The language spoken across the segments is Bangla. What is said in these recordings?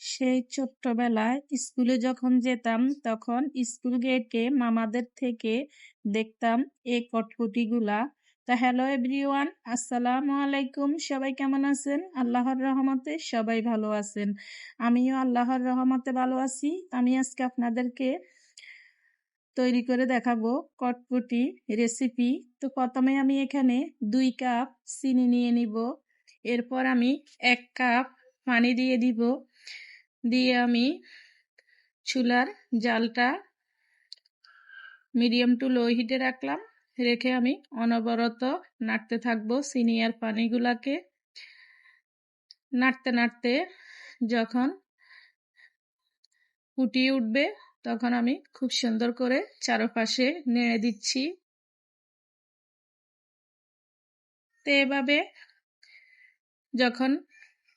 সেই ছোট্টবেলায় স্কুলে যখন যেতাম, তখন স্কুল গেটে মামাদের থেকে দেখতাম এই কটকটিগুলা। তা হ্যালো এভরিওয়ান, আসসালামু আলাইকুম। সবাই কেমন আছেন? আল্লাহর রহমতে সবাই ভালো আছেন। আমিও আল্লাহর রহমতে ভালো আছি। আমি আজকে আপনাদেরকে তৈরি করে দেখাবো কটকটি রেসিপি তো প্রথমে আমি এখানে দুই কাপ চিনি নিয়ে নিব। এরপর আমি এক কাপ পানি দিয়ে দিব। দিয়ে আমি চুলার জালটা মিডিয়াম টু লো হিটে রাখলাম। রেখে আমি অনবরত নাড়তে থাকব সিনিয়ার পানিগুলাকে। নাড়তে নাড়তে যখন ফুটিয়ে উঠবে তখন আমি খুব সুন্দর করে চারপাশে নেড়ে দিচ্ছি। তো এভাবে যখন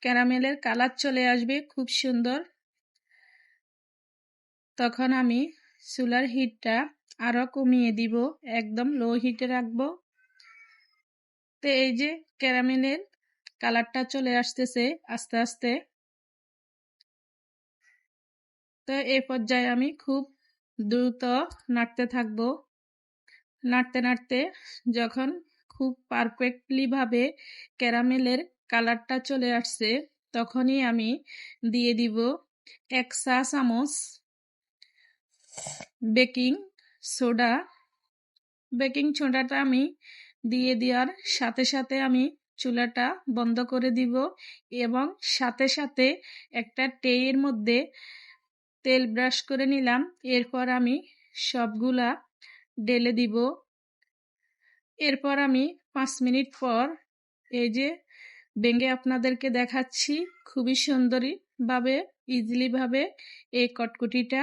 ক্যারামেলের কালার চলে আসবে খুব সুন্দর। তখন আমি চুলার হিটটা আরও কমিয়ে দিব, একদম লো হিটে রাখব। তো এই যে ক্যারামেলের কালারটা চলে আসতেছে আস্তে আস্তে। তো এই পর্যায়ে আমি খুব দ্রুত নাড়তে থাকব। নাড়তে নাড়তে যখন খুব পারফেক্টলিভাবে ক্যারামেলের কালারটা চলে আসছে, তখনই আমি দিয়ে দিব এক চা চামচ বেকিং সোডা। বেকিং সোডাটা আমি দিয়ে দেওয়ার সাথে সাথে আমি চুলাটা বন্ধ করে দিব এবং সাথে সাথে একটা টেয়ের মধ্যে তেল ব্রাশ করে নিলাম। এরপর আমি সবগুলা ডেলে দিব। এরপর আমি পাঁচ মিনিট পর এই যে ভেঙে আপনাদেরকে দেখাচ্ছি। খুবই সুন্দরীভাবে ইজিলিভাবে এই কটকুটিটা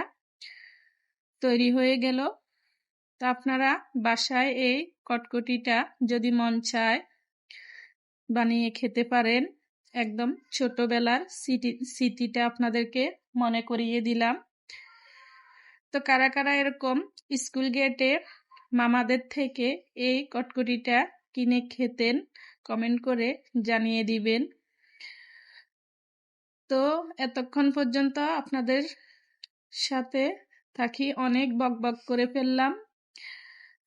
তৈরি হয়ে গেল। তো আপনারা বাসায় এই কটকটিটা যদি মন চায় বানিয়ে খেতে পারেন। একদম ছোটবেলার স্মৃতি, স্মৃতিটা আপনাদেরকে মনে করিয়ে দিলাম। তো কারা কারা এরকম স্কুল গেটে মামাদের থেকে এই কটকটিটা কিনে খেতেন কমেন্ট করে জানিয়ে দিবেন। তো এতক্ষণ পর্যন্ত আপনাদের সাথে থাকি, অনেক বক বক করে ফেললাম।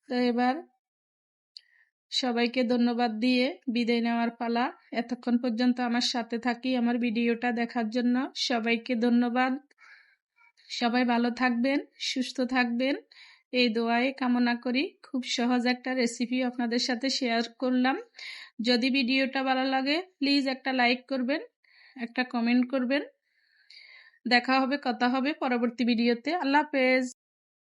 তো এবার সবাইকে ধন্যবাদ দিয়ে বিদায় নেওয়ার পালা। এতক্ষণ পর্যন্ত আমার সাথে থাকি, আমার ভিডিওটা দেখার জন্য সবাইকে ধন্যবাদ। সবাই ভালো থাকবেন, সুস্থ থাকবেন। এই দোয়ায় কামনা করি। খুব সহজ একটা রেসিপি আপনাদের সাথে শেয়ার করলাম। যদি ভিডিওটা ভালো লাগে প্লিজ একটা লাইক করবেন, একটা কমেন্ট করবেন। দেখা হবে, কথা হবে পরবর্তী ভিডিওতে আল্লাহ হাফেজ।